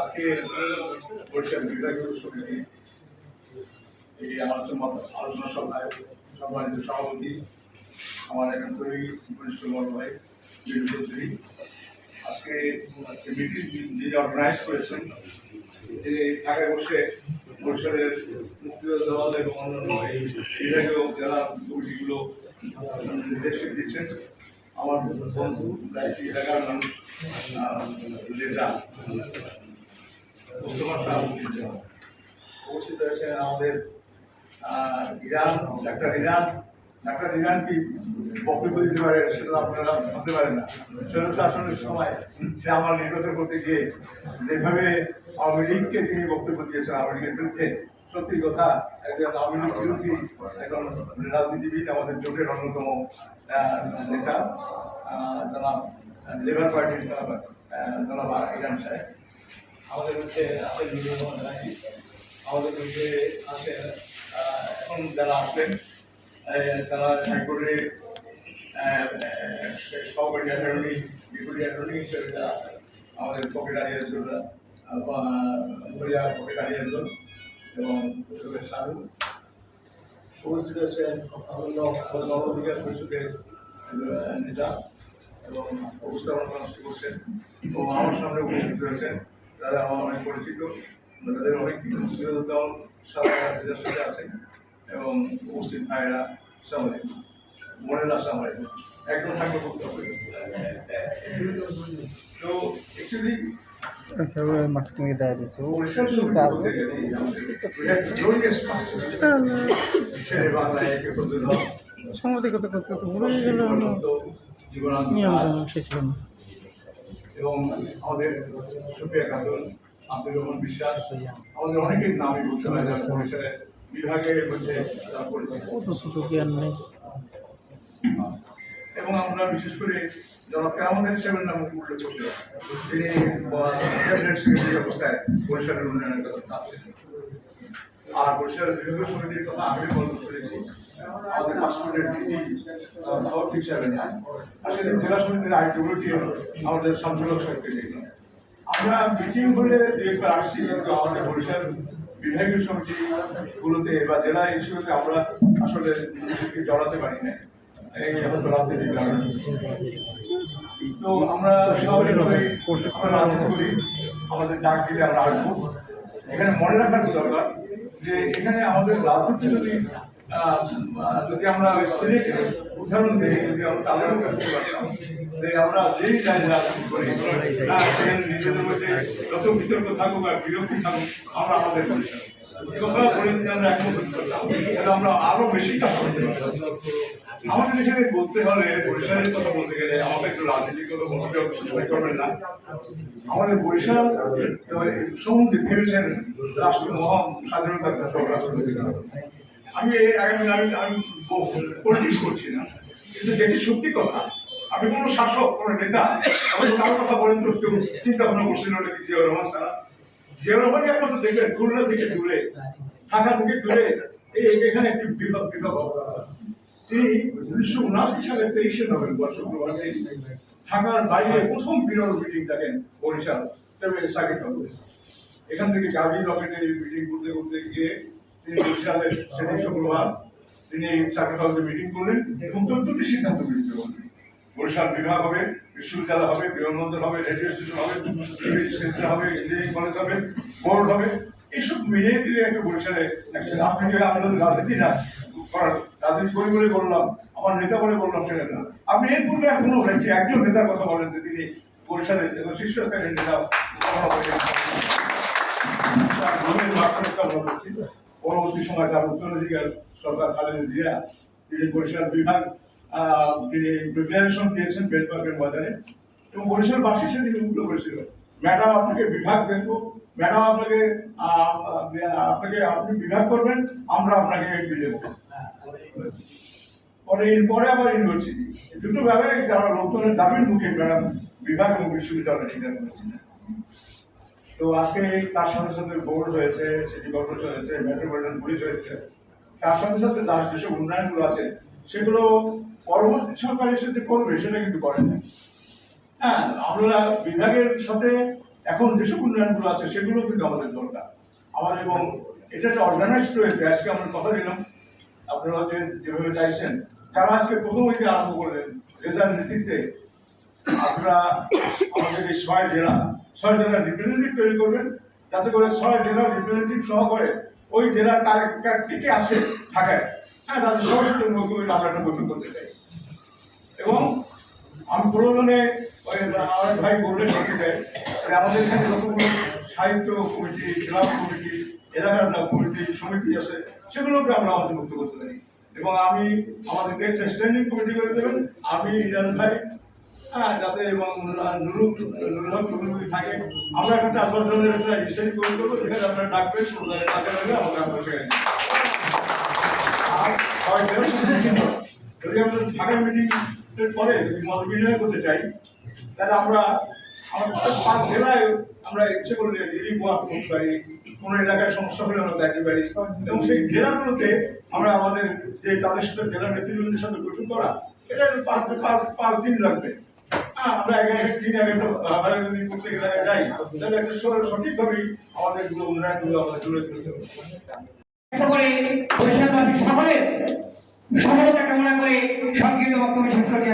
আজকে বরিশাল এই আলোচনা আলোচনা সভায় সম্মানিত সভাপতি, আমার অর্গানাইজ করেছেন যে ঢাকায় বসে বরিশালের মুক্তিযোদ্ধা দল এবং অন্যান্য বিভাগীয় জেলা কমিটিগুলো নির্দেশিত দিচ্ছেন, আমার বন্ধু মুস্তফা সাহেব উপস্থিত হয়েছেন আমাদের Iran, doctor Iran doctor Iran কি বক্তব্য দিতে পারে সেটা আপনারা ভাবতে পারেন না। সেটা শাসনের সময় সে আমার নির্বাচন করতে গিয়ে যেভাবে আওয়ামী লীগকে তিনি বক্তব্য দিয়েছেন, আওয়ামী লীগের বিরুদ্ধে, সত্যি কথা, একজন আওয়ামী লীগ বিরোধী, একজন রাজনীতিবিদ, আমাদের জোটের অন্যতম নেতা জনাব লেবার পার্টির জনাব ইরান সাহেব। আমাদের মিলন রাজি আমাদের মধ্যে আছেন এখন যারা আসবেন তারা হাইকোর্টের সহকারী অ্যাটর্নি ডেপুটি অ্যাটর্নি হিসেবে যারা আছেন আমাদের পকেট আলিয়ার জন্য পকেট আলিয়ার জন্য এবং সাধু উপস্থিত অন্য গণঅধিকার পরিষদের নেতা এবং উপস্থাপনা করছেন এবং আমার সামনে উপস্থিত রয়েছেন তারা আমার অনেক পরিচিত। তাদের অনেক বিরোধী দল সাধারণ সাথে আছেন এবং উপস্থিত ভাইয়েরা সবাই মনেরা সবাই একদম থাকবে করতে হবে। তো অ্যাকচুয়ালি আচ্ছা সাংবাদিকতা করতে করতে ভুলে গেল। জীবনান্ত নিয়ম শেষ হলো না। এবং আমাদের সুপ্রিয়া খাতুন আব্দুর রহমান বিশ্বাস আমাদের অনেকের নামই বলতে হয় যারা পরিসরে বিভাগের মধ্যে এবং আমরা বিশেষ করে জনাব কেরামতের হিসেবের নাম উল্লেখ করতে তিনি ক্যাবিনেট সেক্রেটারি অবস্থায় পরিষদের উন্নয়নের কথা আর বিভাগীয় সমিতির কথা আমি বলতে আমাদের পাসপোর্টের ডিজি ভারতীয় সাহেবের নাম জেলা সমিতির আমাদের সঞ্চালক সেক্রেটারি। আমরা মিটিং হলে দু একবার আসছি কিন্তু আমাদের বরিশাল বিভাগীয় সমিতি গুলোতে বা জেলা ইস্যুতে আমরা আসলে জড়াতে পারি না এই রাজনীতির কারণে। তো আমরা রাজনীতি করি আমাদের ডাক দিলে আমরা আসব। এখানে মনে রাখার দরকার? যে এখানে আমাদের রাজনীতি যদি যদি আমরা সিলেক্ট উদাহরণ দিই যদি আমরা তাদেরও করতে পারতাম যে আমরা যেই জায়গায় রাজনীতি করি হ্যাঁ, সেখানে নিজেদের মধ্যে যত বিতর্ক থাকুক আর বিরক্তি থাকুক আমরা আমাদের এই কথা বলে আমরা একমত হতে পারতাম তাহলে আমরা আরও বেশি কাজ করতে পারতাম আমাদের এখানে বলতে হলে বরিশালের কথা বলতে গেলে আমাকে একটু কথা বলতে সেটা করবেন না। আমাদের বরিশাল রাষ্ট্র মহান স্বাধীনতার আমি এ- আমি আমি পলিটিক্স করছি না। কিন্তু যেটি সত্যি কথা আমি কোনো শাসক, কোনো নেতা আমি কারও কথা বলেন তো কেউ চিন্তা ভাবনা করছিল নাকি জিয়া রহমান সারা জিয়া রহমানই আপনারা দেখবেন, খুলনা থেকে দূরে, ঢাকা থেকে দূরে, এই এখানে একটি বিভাগ বিভাগ উনিশশো উনআশি সালে তেইশে নভেম্বর শুক্রবার ঢাকার বাইরে প্রথম বিরল মিটিং দেখেন বরিশাল, তবে এখান থেকে গাভী রকেটে মিটিং করতে করতে গিয়ে তিনি বরিশালের সেদিন শুক্রবার তিনি সাকিব বাবুতে মিটিং করলেন এবং চোদ্দটি সিদ্ধান্ত গৃহীত করলেন। বরিশাল বিভাগ হবে, বিশ্ববিদ্যালয় হবে, বিমানবন্দর হবে রেডিও স্টেশন হবে হবে ইঞ্জিনিয়ারিং কলেজ হবে বোর্ড হবে এইসব মিলিয়ে দিলে একটা বরিশালে একসাথে। আপনি আমাদের রাজনীতি না রাজনীতি করি বলে বললাম, আমার নেতা বলে বললাম সেটা না। আপনি এর পূর্বে এখনও একটি একজন নেতার কথা বলেন যে তিনি বরিশালের শীর্ষস্থানের নেতা। পরবর্তী সময় তার উত্তরাধিকার সরকার খালেদা জিয়া, তিনি বরিশাল বিভাগ তিনি প্রিপারেশন দিয়েছেন বেলবাগের বাজারে এবং বরিশালবাসী সেদিন উল্টো করেছিল ম্যাডাম, আপনাকে বিভাগ দেখব। ম্যাডাম আপনাকে আপনাকে আপনি বিভাগ করবেন, আমরা আপনাকে দেবো পরে পরে আবার ইউনিভার্সিটি। দুটো ব্যাপারে যারা লোকজনের দাবির মুখে ম্যাডাম বিভাগ এবং বিশ্ববিদ্যালয় স্বীকার করেছিলেন তো আজকে তার সাথে সাথে বোর্ড হয়েছে, সিটি কর্পোরেশন হয়েছে, মেট্রোপলিটন পুলিশ হয়েছে। তার সাথে সাথে তার যেসব উন্নয়নগুলো আছে, সেগুলো পরবর্তী সরকার এসে যে করবে, সেটা কিন্তু করে না হ্যাঁ আমরা বিভাগের সাথে এখন যেসব উন্নয়নগুলো আছে সেগুলো কিন্তু আমাদের দরকার। আমার এবং এটা একটা অর্গানাইজড হয়েছে আজকে আমরা কথা দিলাম। আপনারা হচ্ছে যেভাবে চাইছেন, তারা আজকে প্রথম থেকে আরম্ভ করলেন রেজার নেতৃত্বে আপনারা আমাদের এই ছয় জেলা, ছয় জেলার রিপ্রেজেন্টেটিভ তৈরি করবেন, যাতে করে ছয় জেলার রিপ্রেজেন্টেটিভ সহ করে ওই জেলার কার কার- কে কে আছে ঢাকায় হ্যাঁ তাদের সবার সাথে মুখোমুখি আমরা একটা বৈঠক করতে চাই। এবং আমি প্রয়োজনে ওই ভাই বললেন আমাদের এখানে যতগুলো সাহিত্য কমিটি ক্লাব কমিটি, এলাকার না কমিটি, সমিতি আছে, সেগুলোকে আমরা অন্তর্ভুক্ত করতে পারি। এবং আমি আমাদেরকে একটা স্ট্যান্ডিং কমিটি করে দেবেন, আমি ইরান ভাই হ্যাঁ যাতে এবং থাকে। আমরা একটা চাষবাস ধরনের একটা হিসেবে করে দেবো যেখানে আপনারা ডাকবেন কাজে লাগবে, আমাকে আমরা সেখানে যদি আমরা ঢাকা মিটিং পরে যদি মত বিনিময় করতে চাই, তাহলে আমরা জেলায় আমরা ইচ্ছে করলে রিলিফ করতে পারি এলাকায় সমস্যা হলে আমরা দেখতে পারি। এবং সেই জেলাগুলোতে আমরা আমাদের যে তাদের সাথে জেলা নেতৃবৃন্দের সাথে বৈঠক করা, এটা পাঁচ দিন লাগবে। আমরা দিন একটা যদি যাই একটা সঠিকভাবেই আমাদের সফলতা কামনা করে সংক্ষিপ্ত বক্তব্য শেষ করছি।